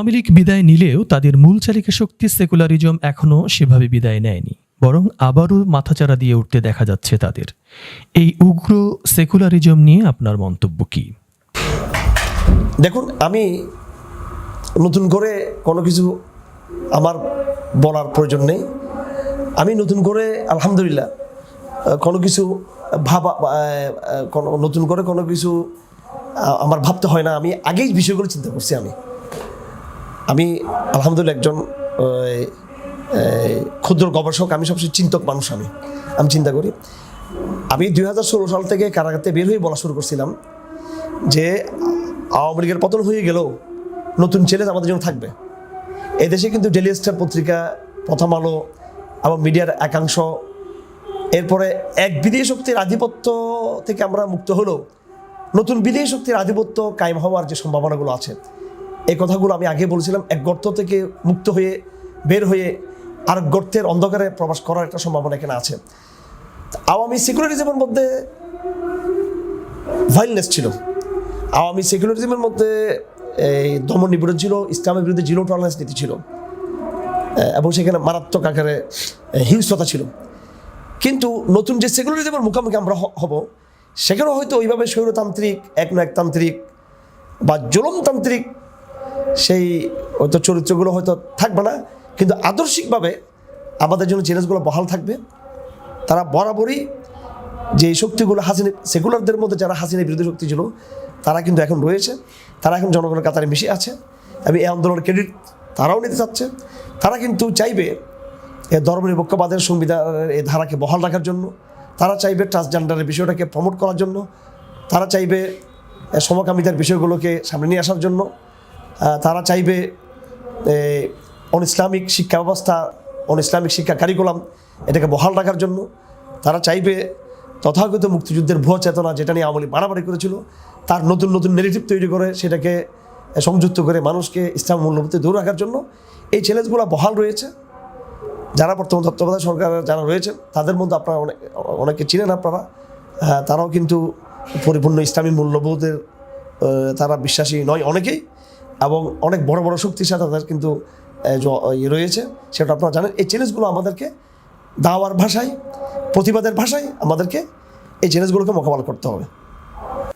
আওয়ামী লীগ বিদায় নিলেও তাদের মূল চালিকা শক্তি সেকুলারিজম এখনও সেভাবে বিদায় নেয়নি, বরং আবারও মাথাচাড়া দিয়ে উঠতে দেখা যাচ্ছে তাদের। এই উগ্র সেকুলারিজম নিয়ে আপনার মন্তব্য কী? দেখুন, আমি নতুন করে কোনো কিছু আমার বলার প্রয়োজন নেই। আমি নতুন করে, আলহামদুলিল্লাহ, কোনো কিছু ভাবা কোনো নতুন করে কোনো কিছু আমার ভাবতে হয় না। আমি আগেই বিষয়গুলো চিন্তা করছি আমি। আমি আলহামদুলিল্লাহ একজন ক্ষুদ্র গবেষক, আমি সবচেয়ে চিন্তক মানুষ আমি। আমি চিন্তা করি। আমি দুই হাজার ষোলো সাল থেকে কারাগারতে বের হয়ে বলা শুরু করছিলাম যে, আওয়ামী লীগের পতন হয়ে গেলেও নতুন চ্যালেঞ্জ আমাদের জন্য থাকবে। এদেশে কিন্তু ডেলি স্টার পত্রিকা, প্রথম আলো এবং মিডিয়ার একাংশ, এরপরে এক বিদেশি শক্তির আধিপত্য থেকে আমরা মুক্ত হলেও নতুন বিদেশি শক্তির আধিপত্য কায়েম হওয়ার যে সম্ভাবনাগুলো আছে এই কথাগুলো আমি আগে বলছিলাম, এক গর্ত থেকে মুক্ত হয়ে বের হয়ে আর গর্তের অন্ধকারে প্রবাস করার একটা সম্ভাবনা এখানে আছে। আওয়ামী সিকিউরিটিজমের মধ্যে ভাইলনেস ছিল। আওয়ামী সেকুলারিজমের মধ্যে এই দমন নিপীড়ন ছিল, ইসলামের বিরুদ্ধে জিরো টলারেন্স নীতি ছিল এবং সেখানে মারাত্মক আকারে হিংস্রতা ছিল। কিন্তু নতুন যে সেকুলারিজমের মুখোমুখি আমরা হব, সেখানেও হয়তো ওইভাবে স্বৈরতান্ত্রিক এক না একতান্ত্রিক বা জুলমতান্ত্রিক সেই হয়তো চরিত্রগুলো হয়তো থাকবে না, কিন্তু আদর্শিকভাবে আমাদের জন্য জিনিসগুলো বহাল থাকবে, তারা বরাবরই যে শক্তিগুলো হাসিনা, সেকুলারদের মধ্যে যারা হাসিনা বিরোধী শক্তি ছিল, তারা কিন্তু এখন রয়েছে, তারা এখন জনগণের কাতারে মিশে আছে আমি এই আন্দোলনের ক্রেডিট তারাও নিতে চাচ্ছে, তারা কিন্তু চাইবে এ ধর্মনিরপেক্ষবাদের সংবিধানের এই ধারাকে বহাল রাখার জন্য, তারা চাইবে ট্রান্সজেন্ডারের বিষয়টাকে প্রমোট করার জন্য, তারা চাইবে সমকামিতার বিষয়গুলোকে সামনে নিয়ে আসার জন্য তারা চাইবে অন ইসলামিক শিক্ষা ব্যবস্থা অন ইসলামিক শিক্ষা কারিকুলাম এটাকে বহাল রাখার জন্য। তারা চাইবে তথাগত মুক্তিযুদ্ধের ভুয়া চেতনা যেটা নিয়ে আমলি বাড়াবাড়ি করেছিল, তার নতুন নতুন নেগেটিভ তৈরি করে সেটাকে সংযুক্ত করে মানুষকে ইসলাম মূল্যবোধে দূর রাখার জন্য। এই চ্যালেঞ্জগুলো বহাল রয়েছে। যারা বর্তমান তত্ত্বাবধায়ক সরকার যারা রয়েছেন, তাদের মধ্যে আপনারা অনেক, অনেকে চিনেন আপনারা। তারাও কিন্তু পরিপূর্ণ ইসলামী মূল্যবোধের তারা বিশ্বাসী নয় অনেকেই। এবং অনেক বড় বড় শক্তির সাথে তাদের কিন্তু ইয়ে রয়েছে। সেটা আপনারা জানেন। এই চ্যালেঞ্জগুলো আমাদেরকে দাওয়ার ভাষায়, প্রতিবাদের ভাষায় আমাদেরকে এই চ্যালেঞ্জগুলোকে মোকাবেলা করতে হবে।